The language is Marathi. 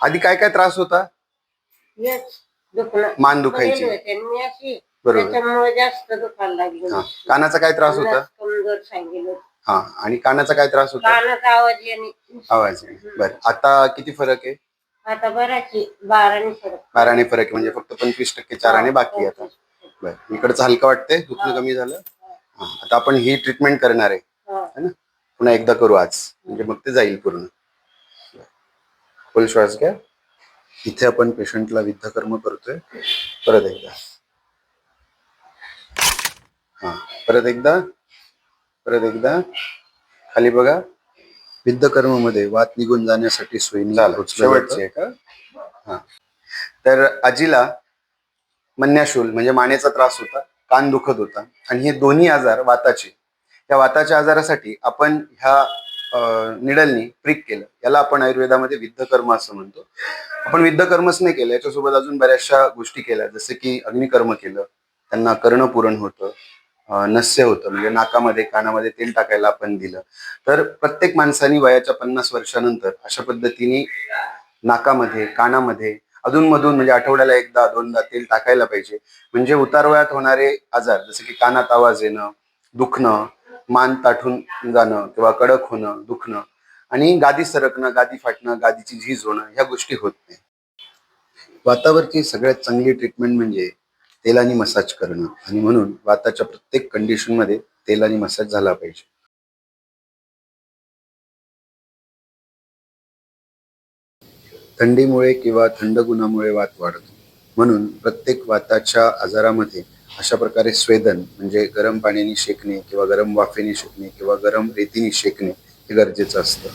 आधी काय काय त्रास होता? हेच दुखणं. मान दुखायची. बरेल होते आणि मी अशी. बरोबर. त्याच्यामुळे जास्त दुखायला लागली हा. कानाचा काय त्रास होता? नस कमजोर सांगितलं हा. आणि कानाचा काय त्रास होता? कानाचा आवाज आवाज बर. आता किती फरक आहे? आता बराची बाराने फरक. बाराने फरक आहे. म्हणजे फक्त पंचवीस टक्के चाराने बाकी आहे आता. बर. इकडचं हलकं वाटतंय? दुखणं कमी झालं? हा, आता आपण ही ट्रीटमेंट करणार आहे. हा. है ना? पुन्हा एकदा करू आज. म्हणजे मग ते जाईल पूर्ण. फुल श्वास घ्या. इथे आपण पेशंटला विद्धकर्म करतोय. परत एकदा. हा परत एकदा. परत एकदा. खाली बघा. विद्धकर्ममध्ये वात निघून जाण्यासाठी शेवटची का हा. तर आजीला मन्याशूल म्हणजे मानेचा त्रास होता कान दुखत होता. आणि हे दोन्ही आजार वाताचे. या वाताच्या आजारासाठी आपण ह्या निडलनी प्रिक केलं. याला आपण आयुर्वेदामध्ये विद्धकर्म असं म्हणतो. आपण विद्धकर्मच नाही केलं. याच्यासोबत अजून बऱ्याचशा गोष्टी केल्या. जसं की अग्निकर्म केलं. त्यांना कर्णपूरण होतं. नस्य होतं. म्हणजे नाकामध्ये कानामध्ये तेल टाकायला आपण दिलं. तर प्रत्येक माणसाने वयाच्या पन्नास वर्षानंतर अशा पद्धतीने नाकामध्ये कानामध्ये अधूनमधून म्हणजे आठवड्याला एकदा दोनदा तेल टाकायला पाहिजे. म्हणजे उतारवयात होणारे आजार जसे की कानात आवाज येणं दुखणं मान ताठून जाणं किंवा कडक होणं दुखणं आणि गादी सरकणं गादी फाटणं गादीची झीज होणं ह्या गोष्टी होत नाही. वातावरची सगळ्यात चांगली ट्रीटमेंट म्हणजे तेलाने मसाज करणं. आणि म्हणून वाताच्या प्रत्येक कंडिशनमध्ये तेलाने मसाज झाला पाहिजे. थंडीमुळे किंवा थंड गुणामुळे वात वाढतो. म्हणून प्रत्येक वाताच्या आजारामध्ये अशा प्रकारे स्वेदन म्हणजे गरम पाण्याने शेकणे किंवा गरम वाफेने शेकणे किंवा गरम रेतीने शेकणे हे गरजेचं असतं.